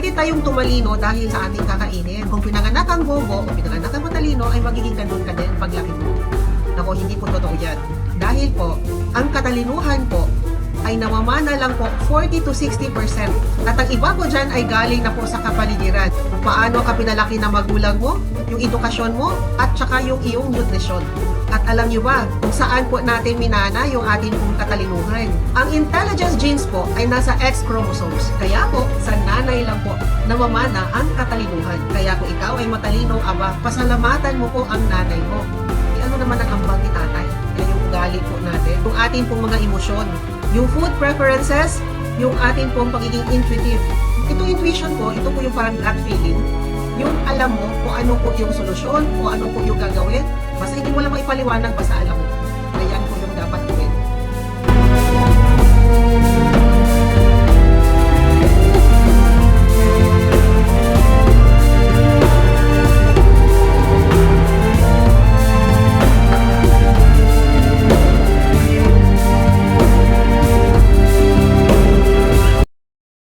Pwede tayong tumalino dahil sa ating kakainin. Kung pinanganak ang bobo o pinanganak ang matalino, ay magiging ganun ka din paglaki mo. Nako, hindi po totoo yan. Dahil po, ang katalinuhan po ay namamana lang po 40 to 60%. At ang iba po dyan ay galing na po sa kapaligiran. Kung paano ka pinalaki ng magulang mo, yung edukasyon mo, at saka yung iyong nutrisyon. At alam niyo ba kung saan po natin minana yung ating pong katalinuhan? Ang intelligence genes po ay nasa X chromosomes. Kaya po, sa nanay lang po namamana ang katalinuhan. Kaya kung ikaw ay matalino, aba, pasalamatan mo po ang nanay mo. Eh, ano naman ang ambag ni tatay? Yan yung ugali po natin. Yung ating pong mga emosyon. Yung food preferences, yung ating pong pagiging intuitive. Ito intuition po, ito po yung parang gut feeling. Yung alam mo kung ano po yung solusyon o ano po yung gagawin. Basta hindi mo lang maipaliwanag, basta alam.